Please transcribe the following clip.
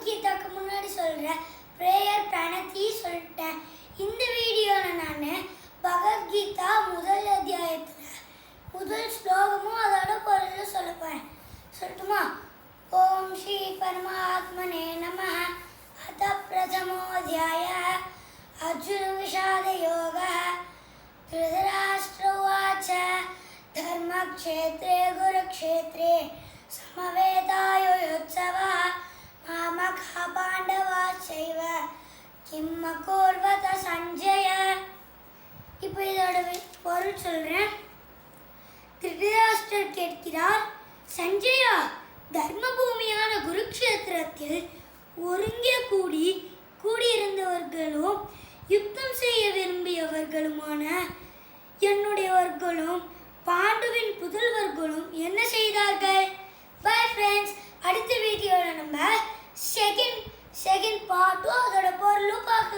முக்கியத்தாக்கு முன்னாடி சொல்கிற ப்ரேயர் பேனத்தையும் சொல்லிட்டேன். இந்த வீடியோவில் நான் பகவத்கீதா முதல் அத்தியாயத்தில் முதல் ஸ்லோகமும் அதோட பொருளும் சொல்ல சொல்லட்டுமா? ஓம் ஸ்ரீ பரமாத்மனே நம. அத பிரதமோத்தியாய அர்ஜுன விஷாத யோக. திருதராஷ்டிரவாச்ச தர்மக்ஷேத்ரே குருக்ஷேத்ர ಪಾಂಡವಾ ಶೈವ கிம்ம கோர்வத சஞ்சய. இப்போ இதோட பொருள் சொல்கிறேன் திருதராஷ்டர் கேட்கிறார் சஞ்சயா தர்மபூமியான குருக்ஷேத்திரத்தில் ஒருங்கே கூடி கூடியிருந்தவர்களும் யுத்தம் செய்ய விரும்பியவர்களுமான என்னுடையவர்களும் பாண்டுவின் புதல்வர்களும் என்ன செய்தார் செகண்ட் பார்ட்டும் அதோட பொருளும் பார்க்கலாம்